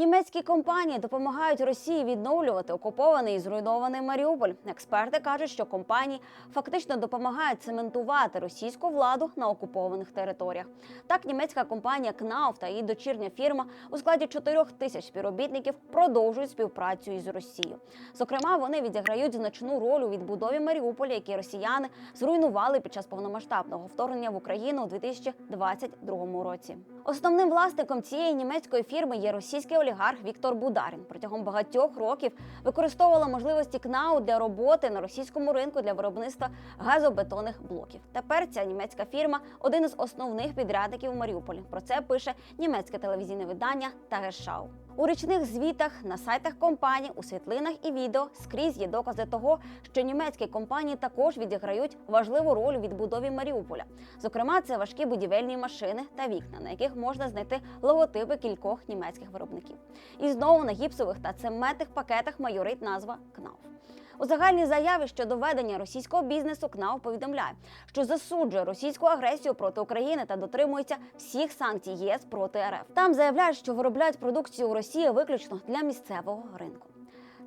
Німецькі компанії допомагають Росії відновлювати окупований і зруйнований Маріуполь. Експерти кажуть, що компанії фактично допомагають цементувати російську владу на окупованих територіях. Так, німецька компанія КНАУФ та її дочірня фірма у складі 4 тисяч співробітників продовжують співпрацю із Росією. Зокрема, вони відіграють значну роль у відбудові Маріуполя, який росіяни зруйнували під час повномасштабного вторгнення в Україну у 2022 році. Основним власником цієї німецької фірми є російський олігарх Віктор Бударін. Протягом багатьох років використовувала можливості КНАУ для роботи на російському ринку для виробництва газобетонних блоків. Тепер ця німецька фірма один із основних підрядників у Маріуполі. Про це пише німецьке телевізійне видання Тагешау. У річних звітах на сайтах компаній, у світлинах і відео скрізь є докази того, що німецькі компанії також відіграють важливу роль у відбудові Маріуполя. Зокрема, це важкі будівельні машини та вікна, на яких можна знайти логотипи кількох німецьких виробників. І знову на гіпсових та цементних пакетах майорить назва КНАУФ. У загальній заяві щодо ведення російського бізнесу КНАУ повідомляє, що засуджує російську агресію проти України та дотримується всіх санкцій ЄС проти РФ. Там заявляють, що виробляють продукцію у Росії виключно для місцевого ринку.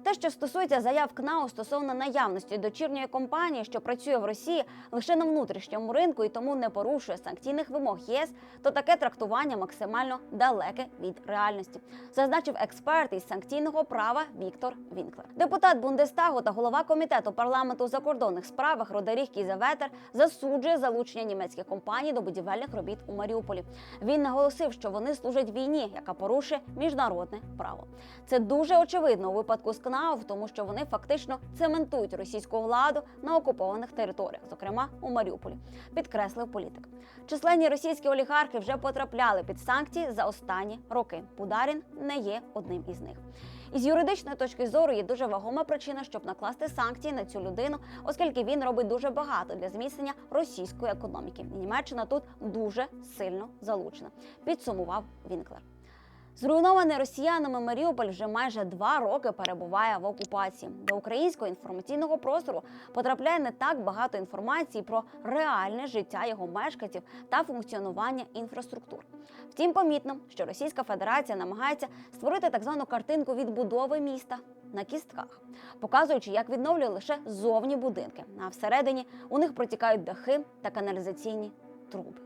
Те, що стосується заяв КНАУ стосовно наявності дочірньої компанії, що працює в Росії лише на внутрішньому ринку і тому не порушує санкційних вимог ЄС, то таке трактування максимально далеке від реальності, зазначив експерт із санкційного права Віктор Вінклер. Депутат Бундестагу та голова комітету парламенту закордонних справах Родеріх Кізеветер засуджує залучення німецьких компаній до будівельних робіт у Маріуполі. Він наголосив, що вони служать війні, яка порушує міжнародне право. Це дуже очевидно у випадку з КНАУФ, тому що вони фактично цементують російську владу на окупованих територіях, зокрема у Маріуполі, підкреслив політик. Численні російські олігархи вже потрапляли під санкції за останні роки. Бударін не є одним із них. Із юридичної точки зору є дуже вагома причина, щоб накласти санкції на цю людину, оскільки він робить дуже багато для зміцнення російської економіки. Німеччина тут дуже сильно залучена. Підсумував Вінклер. Зруйнований росіянами Маріуполь вже майже два роки перебуває в окупації. До українського інформаційного простору потрапляє не так багато інформації про реальне життя його мешканців та функціонування інфраструктур. Втім, помітно, що Російська Федерація намагається створити так звану картинку відбудови міста. На кістках, показуючи, як відновлює лише зовні будинки, а всередині у них протікають дахи та каналізаційні труби.